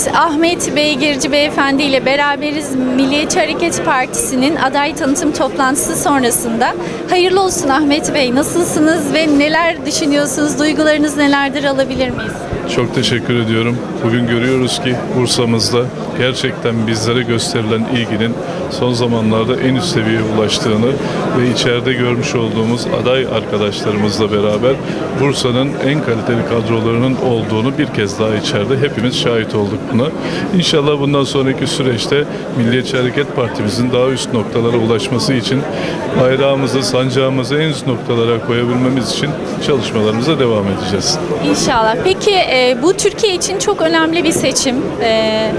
Evet, Ahmet Beygirci Beyefendi ile beraberiz Milliyetçi Hareket Partisi'nin aday tanıtım toplantısı sonrasında. Hayırlı olsun Ahmet Bey, nasılsınız ve neler düşünüyorsunuz, duygularınız nelerdir alabilir miyiz? Çok teşekkür ediyorum. Bugün görüyoruz ki Bursa'mızda gerçekten bizlere gösterilen ilginin son zamanlarda en üst seviyeye ulaştığını ve içeride görmüş olduğumuz aday arkadaşlarımızla beraber Bursa'nın en kaliteli kadrolarının olduğunu bir kez daha içeride hepimiz şahit olduk buna. İnşallah bundan sonraki süreçte Milliyetçi Hareket Partimizin daha üst noktalara ulaşması için bayrağımızı, sancağımızı en üst noktalara koyabilmemiz için çalışmalarımıza devam edeceğiz. İnşallah. Peki e, bu Türkiye için çok önemli bir seçim. E,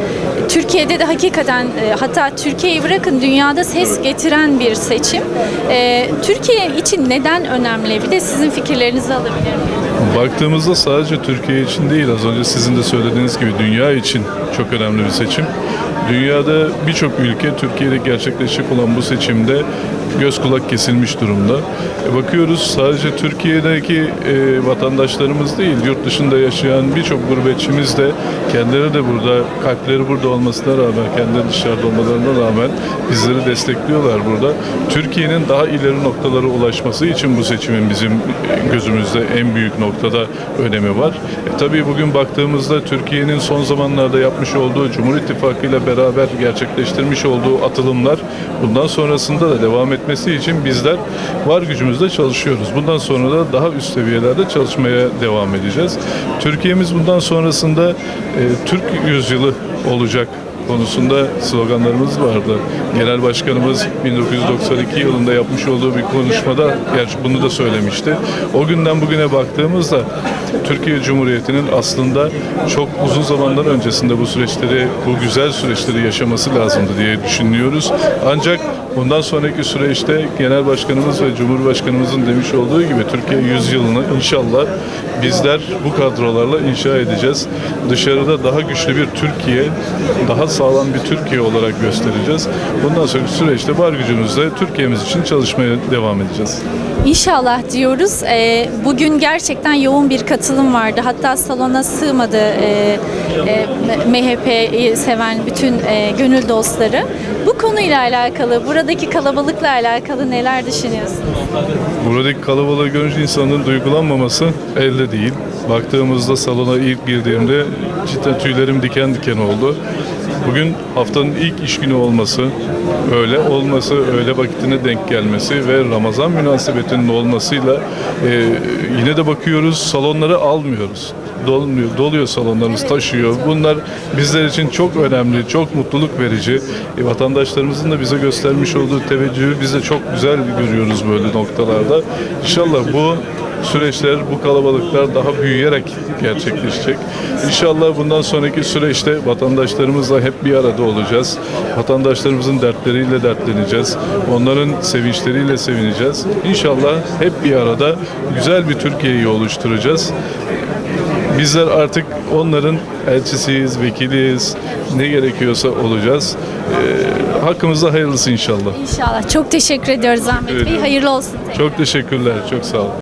Türkiye'de de hakikaten e, hatta Türkiye'yi bırakın dünyada ses getiren bir seçim. E, Türkiye için neden önemli? Bir de sizin fikirlerinizi alabilir miyim? Baktığımızda sadece Türkiye için değil az önce sizin de söylediğiniz gibi dünya için çok önemli bir seçim. Dünyada birçok ülke Türkiye'de gerçekleşecek olan bu seçimde göz kulak kesilmiş durumda. E, bakıyoruz sadece Türkiye'deki e, vatandaşlarımız değil, yurt dışında yaşayan birçok gurbetçimiz de kendileri de burada, kalpleri burada olmasına rağmen, kendileri dışarıda olmalarına rağmen bizleri destekliyorlar burada. Türkiye'nin daha ileri noktalara ulaşması için bu seçimin bizim gözümüzde en büyük noktada önemi var. E, tabii bugün baktığımızda Türkiye'nin son zamanlarda yapmış olduğu Cumhur İttifakı ile beraber gerçekleştirmiş olduğu atılımlar bundan sonrasında da devam etmesi için bizler var gücümüzle çalışıyoruz. Bundan sonra da daha üst seviyelerde çalışmaya devam edeceğiz. Türkiye'miz bundan sonrasında e, Türk yüzyılı olacak konusunda sloganlarımız vardı. Genel Başkanımız 1992 yılında yapmış olduğu bir konuşmada gerçi bunu da söylemişti. O günden bugüne baktığımızda Türkiye Cumhuriyeti'nin aslında çok uzun zamandan öncesinde bu süreçleri, bu güzel süreçleri yaşaması lazımdı diye düşünüyoruz. Ancak bundan sonraki süreçte Genel Başkanımız ve Cumhurbaşkanımızın demiş olduğu gibi Türkiye yüzyılını inşallah bizler bu kadrolarla inşa edeceğiz. Dışarıda daha güçlü bir Türkiye, daha sağlam bir Türkiye olarak göstereceğiz. Bundan sonraki süreçte var gücümüzle Türkiye'miz için çalışmaya devam edeceğiz. İnşallah diyoruz. E, bugün gerçekten yoğun bir katılım vardı. Hatta salona sığmadı e, e, MHP'yi seven bütün e, gönül dostları. Bu konuyla alakalı, buradaki kalabalıkla alakalı neler düşünüyorsunuz? Buradaki kalabalığı görünce insanın duygulanmaması elde değil. Baktığımızda salona ilk girdiğimde cidden tüylerim diken diken oldu. Bugün haftanın ilk iş günü olması, öyle olması, öyle vakitine denk gelmesi ve Ramazan münasebetinin olmasıyla e, yine de bakıyoruz salonları almıyoruz. Dolmuyor, doluyor salonlarımız, taşıyor. Bunlar bizler için çok önemli, çok mutluluk verici. E, vatandaşlarımızın da bize göstermiş olduğu teveccühü biz de çok güzel görüyoruz böyle noktalarda. İnşallah bu süreçler, bu kalabalıklar daha büyüyerek gerçekleşecek. İnşallah bundan sonraki süreçte vatandaşlarımızla hep bir arada olacağız. Vatandaşlarımızın dertleriyle dertleneceğiz. Onların sevinçleriyle sevineceğiz. İnşallah hep bir arada güzel bir Türkiye'yi oluşturacağız. Bizler artık onların elçisiyiz, vekiliyiz. Ne gerekiyorsa olacağız. Ee, hakkımızda hayırlısı inşallah. İnşallah. Çok teşekkür ediyoruz Ahmet Bey. Hayırlı olsun. Çok teşekkürler, çok sağ olun.